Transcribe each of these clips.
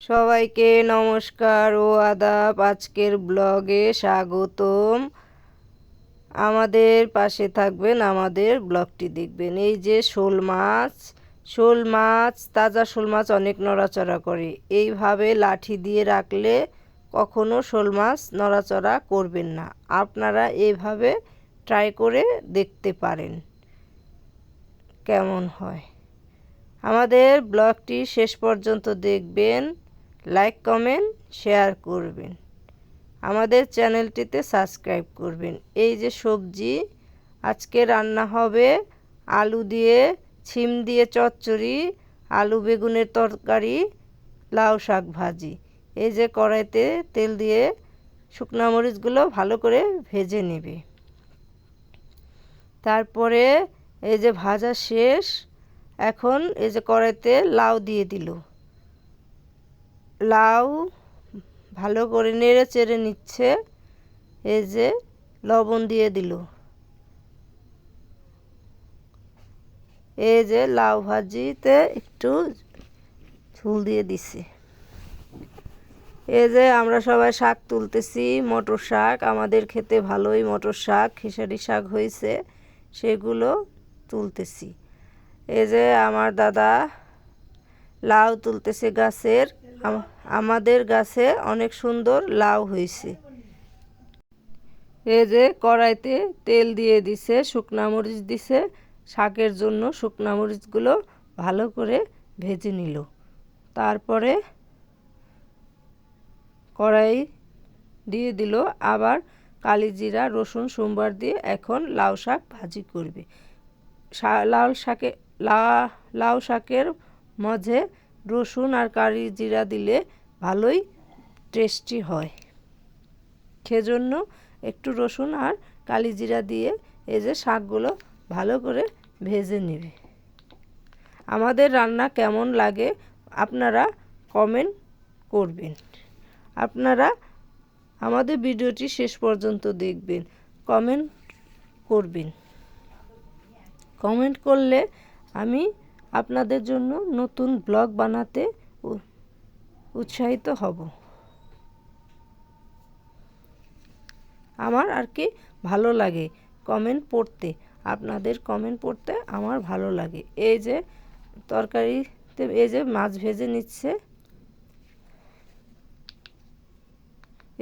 সবাইকে নমস্কার ও আদাব। আজকের ব্লগে স্বাগতম। আমাদের পাশে থাকবেন আমাদের ব্লগটি দেখবেন। এই যে শোল মাছ শোল মাছ, তাজা শোল মাছ অনেক নড়াচড়া করে। এইভাবে লাঠি দিয়ে রাখলে কখনো শোল মাছ নড়াচড়া করবেন না। আপনারা এইভাবে ট্রাই করে দেখতে পারেন কেমন হয়। আমাদের ব্লগটি শেষ পর্যন্ত দেখবেন। লাইক, কমেন্ট, শেয়ার করবেন। আমাদের চ্যানেলটিতে সাবস্ক্রাইব করবেন। এই যে সবজি, আজকে রান্না হবে আলু দিয়ে ছিম দিয়ে চচ্চড়ি, আলু বেগুনের তরকারি, লাউ শাক ভাজি। এই যে কড়াইতে তেল দিয়ে শুকনো মরিচগুলো ভালো করে ভেজে নেবে। তারপরে এই যে ভাজা শেষ, এখন এই যে কড়াইতে লাউ দিয়ে দিল। লাউ ভালো করে নেড়ে চেড়ে নিচ্ছে। এই যে লবণ দিয়ে দিল। এই যে লাউ ভাজিতে একটু ঝুল দিয়ে দিছে। এই যে আমরা সবাই শাক তুলতেছি, মটর শাক। আমাদের খেতে ভালোই মটর শাক, খেসারি শাক হয়েছে সেগুলো তুলতেছি। এই যে আমার দাদা লাউ তুলতেছে গাছের। আমাদের গাছে অনেক সুন্দর লাউ হয়েছে এই যে কড়াইতে তেল দিয়ে দিছে, শুকনা মরিচ দিছে, শাকের জন্য শুকনা মরিচগুলো ভালো করে ভেজে নিল। তারপরে কড়াই দিয়ে দিল, আবার কালিজিরা রসুন, সোমবার দিয়ে এখন লাউ শাক ভাজি করবে। লাউ শাকে, লা, লাউ শাকের মাঝে রসুন আর কারি জিরা দিলে ভালোই টেস্টি হয়। সেজন্য একটু রসুন আর কালি জিরা দিয়ে এই যে শাকগুলো ভালো করে ভেজে নেবে। আমাদের রান্না কেমন লাগে আপনারা কমেন্ট করবেন। আপনারা আমাদের ভিডিওটি শেষ পর্যন্ত দেখবেন কমেন্ট করবেন। কমেন্ট করলে আমি আপনাদের জন্য নতুন ব্লগ বানাতে উৎসাহিত হব। আমার আর কি ভালো লাগে কমেন্ট পড়তে। আপনাদের কমেন্ট পড়তে আমার ভালো লাগে। এই যে তরকারিতে এই যে মাছ ভেজে নিচ্ছে।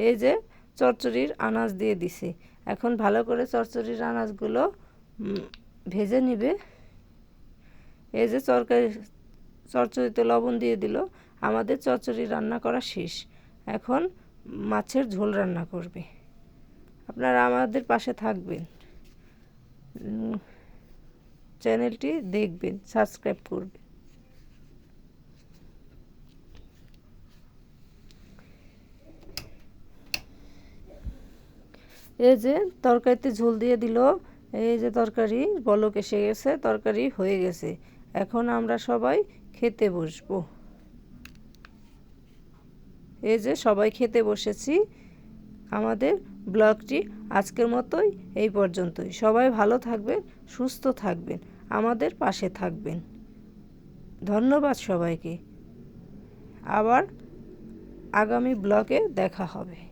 এই যে চচ্চড়ির আনাজ দিয়ে দিছে। এখন ভালো করে চচ্চড়ির আনাজগুলো ভেজে নিবে। এই যে চরকারি চচ্চড়িতে লবণ দিয়ে দিল, আমাদের চচ্চড়ি রান্না করা শেষ। এখন মাছের ঝোল রান্না করবে। আপনারা আমাদের পাশে থাকবেন। চ্যানেলটি দেখবেন, সাবস্ক্রাইব করবেন। এই যে তরকারিতে ঝোল দিয়ে দিল, এই যে তরকারি, বলক এসে গেছে, তরকারি হয়ে গেছে। এখন আমরা সবাই খেতে বসবো। এই যে সবাই খেতে বসেছি। আমাদের ব্লগটি আজকের মতোই এই পর্যন্তই। সবাই ভালো থাকবেন, সুস্থ থাকবেন, আমাদের পাশে থাকবেন। ধন্যবাদ সবাইকে। আবার আগামী ব্লগে দেখা হবে।